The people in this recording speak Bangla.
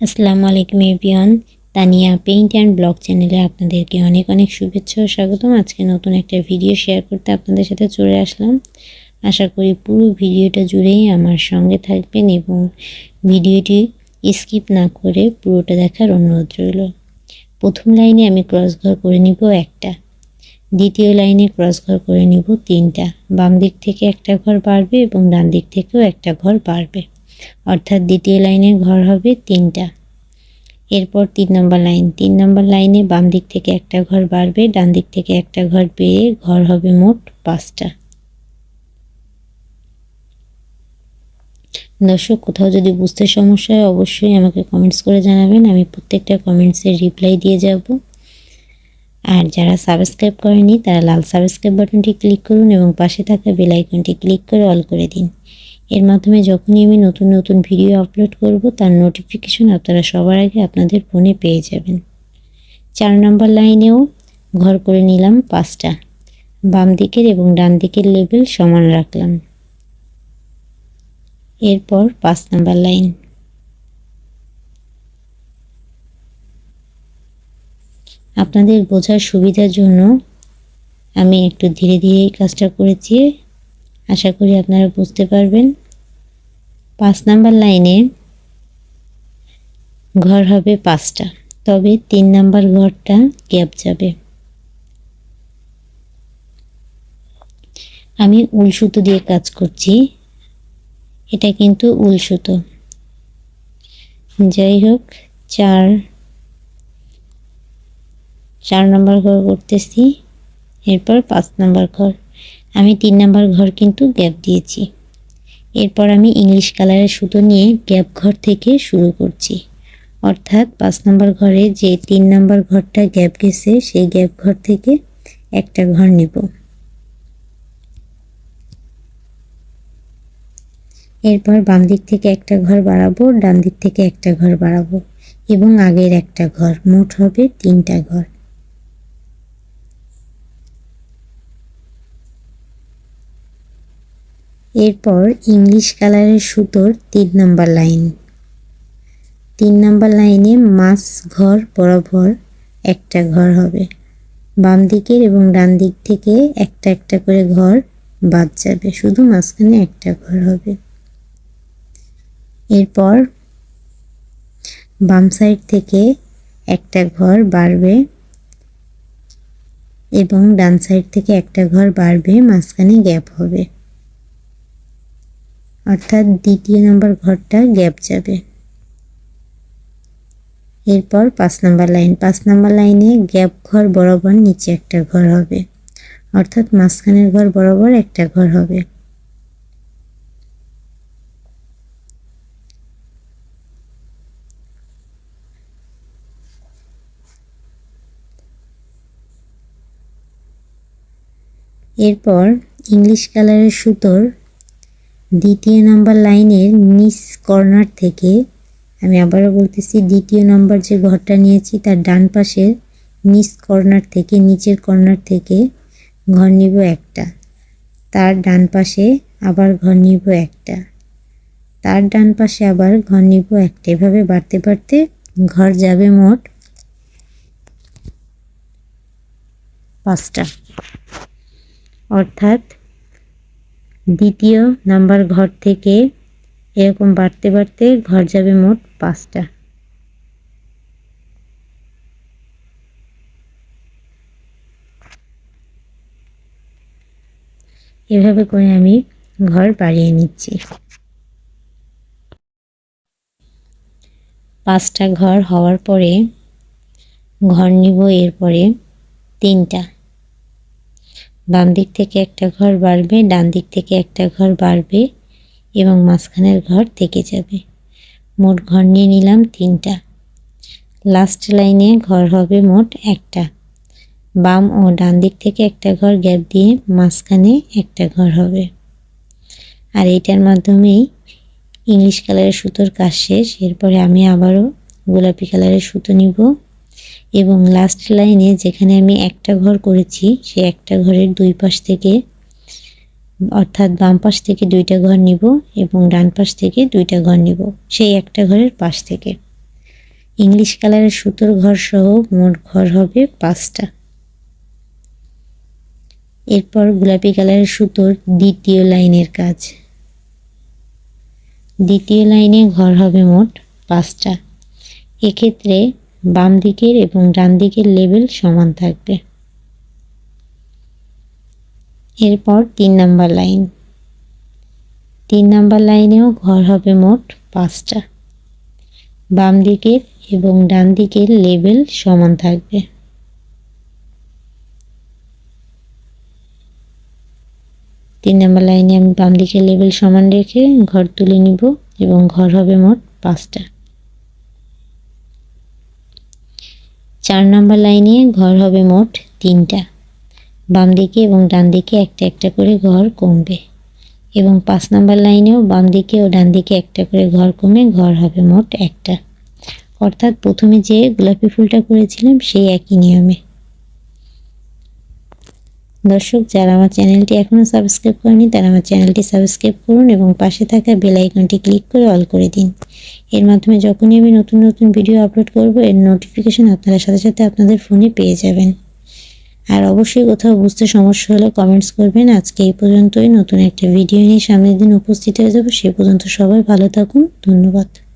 আসসালামু আলাইকুম everyone. Tania paint and blog চ্যানেলে আপনাদেরকে অনেক অনেক শুভেচ্ছা ও স্বাগতম। আজকে নতুন একটা ভিডিও শেয়ার করতে আপনাদের সাথে চলে আসলাম। আশা করি পুরো ভিডিওটা জুড়েই আমার সঙ্গে থাকবেন এবং ভিডিওটি স্কিপ না করে পুরোটা দেখার অনুরোধ রইল। প্রথম লাইনে আমি ক্রস ঘর করে নিব একটা। দ্বিতীয় লাইনে ক্রস ঘর করে নিব তিনটা। বাম দিক থেকে একটা ঘর বাড়বে এবং ডান দিক থেকেও একটা ঘর বাড়বে। অর্থাৎ দ্বিতীয় লাইনের ঘর হবে তিনটা। এরপর তিন নম্বর লাইন। তিন নম্বর লাইনে বাম দিক থেকে একটা ঘর বাড়বে, ডান দিক থেকে একটা ঘর বেড়ে ঘর হবে মোট পাঁচটা। দর্শক, কোথাও যদি বুঝতে সমস্যা হয়, অবশ্যই আমাকে কমেন্টস করে জানাবেন। আমি প্রত্যেকটা কমেন্টসের রিপ্লাই দিয়ে যাব। আর যারা সাবস্ক্রাইব করেনি, তারা লাল সাবস্ক্রাইব বাটনটি ক্লিক করুন এবং পাশে থাকা বেল আইকনটি ক্লিক করে অল করে দিন। এর মাধ্যমে যখনই আমি নতুন নতুন ভিডিও আপলোড করব, তার নোটিফিকেশন আপনারা সবার আগে আপনাদের ফোনে পেয়ে যাবেন। চার নম্বর লাইনেও ঘর করে নিলাম পাঁচটা। বাম দিকের এবং ডান দিকের লেভেল সমান রাখলাম। এরপর পাঁচ নাম্বার লাইন আপনাদের বোঝার সুবিধার জন্য আমি একটু ধীরে ধীরে এই কাজটা করেছি। আশা করি আপনারা বুঝতে পারবেন। পাঁচ নাম্বার লাইনে ঘর হবে পাঁচটা, তবে তিন নাম্বার ঘরটা গ্যাপ যাবে। আমি উল সুতো দিয়ে কাজ করছি, এটা কিন্তু উল সুতো। যাই হোক, চার চার নম্বর ঘর করতেছি, এরপর পাঁচ নম্বর ঘর। আমি তিন নাম্বার ঘর কিন্তু গ্যাপ দিয়েছি। এরপর আমি ইংলিশ কালারের সুতো নিয়ে গ্যাপ ঘর থেকে শুরু করছি। অর্থাৎ পাঁচ নম্বর ঘরে যে তিন নম্বর ঘরটা গ্যাপ গেছে, সেই গ্যাপ ঘর থেকে একটা ঘর নেব। এরপর বাম দিক থেকে একটা ঘর বাড়াবো, ডান দিক থেকে একটা ঘর বাড়াবো এবং আগের একটা ঘর। মোট হবে তিনটা ঘর। এরপর ইংলিশ কালারের সুতোর তিন নম্বর লাইন। তিন নম্বর লাইনে মাছ ঘর বরাবর একটা ঘর হবে। বাম দিকের এবং ডান দিক থেকে একটা একটা করে ঘর বাদ যাবে। শুধু মাঝখানে একটা ঘর হবে। এরপর বাম সাইড থেকে একটা ঘর বাড়বে এবং ডান সাইড থেকে একটা ঘর বাড়বে, মাঝখানে গ্যাপ হবে। অর্থাৎ দ্বিতীয় নম্বর ঘরটা গ্যাপ যাবে। এরপর পাঁচ নম্বর লাইন। পাঁচ নম্বর লাইনে গ্যাপ ঘর বরাবর নিচে একটা ঘর হবে। অর্থাৎ মাঝখানের ঘর বরাবর একটা ঘর হবে। এরপর ইংলিশ কালারের সুতোর দ্বিতীয় নম্বর লাইনের নিচ কর্নার থেকে, আমি আবারও বলতেছি, দ্বিতীয় নম্বর যে ঘরটা নিয়েছি, তার ডান পাশের নিচ কর্নার থেকে, নিচের কর্নার থেকে ঘর নিব একটা। তার ডান পাশে আবার ঘর নিব একটা। তার ডান পাশে আবার ঘর নিব একটা। এভাবে বাড়তে বাড়তে ঘর যাবে মোট পাঁচটা। অর্থাৎ দ্বিতীয় নাম্বার ঘর থেকে এরকম বাড়তে বাড়তে ঘর যাবে মোট পাঁচটা। এভাবে করে আমি ঘর বাড়িয়ে নিচ্ছি। পাঁচটা ঘর হওয়ার পরে ঘর নিব এরপরে তিনটা। বাম দিক থেকে একটা ঘর বাড়বে ডান দিক থেকে একটা ঘর বাড়বে এবং মাঝখানের ঘর থেকে যাবে। মোট ঘর নিয়ে নিলাম তিনটা। লাস্ট লাইনে ঘর হবে মোট একটা। বাম ও ডান দিক থেকে একটা ঘর গ্যাপ দিয়ে মাঝখানে একটা ঘর হবে। আর এইটার মাধ্যমেই ইংলিশ কালারের সুতোর কাজ শেষ। এরপরে আমি আবারও গোলাপি কালারের সুতো নিব। এবং লাস্ট লাইনে যেখানে আমি একটা ঘর করেছি সে একটা ঘরের দুই পাশ থেকে, অর্থাৎ বাম পাশ থেকে দুইটা ঘর নিব এবং ডান পাশ থেকে দুইটা ঘর নিব, সেই একটা ঘরের পাশ থেকে। ইংলিশ কালারের সুতোর ঘর সহ মোট ঘর হবে পাঁচটা। এরপর গোলাপি কালারের সুতোর দ্বিতীয় লাইনের কাজ। দ্বিতীয় লাইনে ঘর হবে মোট পাঁচটা। এক্ষেত্রে বাম দিকের এবং ডান দিকের লেভেল সমান থাকবে। এরপর তিন নাম্বার লাইন। তিন নাম্বার লাইনেও ঘর হবে মোট পাঁচটা। বাম দিকের এবং ডান দিকের লেভেল সমান থাকবে। তিন নাম্বার লাইনে আমি বাম দিকের লেভেল সমান রেখে ঘর তুলে নিব এবং ঘর হবে মোট পাঁচটা। চার নাম্বার লাইনে ঘর হবে মোট তিনটা। বাম দিকে এবং ডান দিকে একটা একটা করে ঘর কমবে। এবং পাঁচ নাম্বার লাইনেও বাম দিকে ও ডান দিকে একটা করে ঘর কমে ঘর হবে মোট একটা। অর্থাৎ প্রথমে যে গোলাপি ফুলটা করেছিলাম সেই একই নিয়মে। দর্শক, যারা আমার চ্যানেলটি এখনও সাবস্ক্রাইব করেনি তারা আমার চ্যানেলটি সাবস্ক্রাইব করুন এবং পাশে থাকা বেল আইকনটি ক্লিক করে অল করে দিন। এর মাধ্যমে যখনই আমি নতুন নতুন ভিডিও আপলোড করব, এর নোটিফিকেশন আপনারা সাথে সাথে আপনাদের ফোনে পেয়ে যাবেন। আর অবশ্যই কোথাও বুঝতে সমস্যা হলে কমেন্টস করবেন। আজকে এই পর্যন্তই। নতুন একটা ভিডিও নিয়ে সামনের দিন উপস্থিত হয়ে যাব। সে পর্যন্ত সবাই ভালো থাকুন। ধন্যবাদ।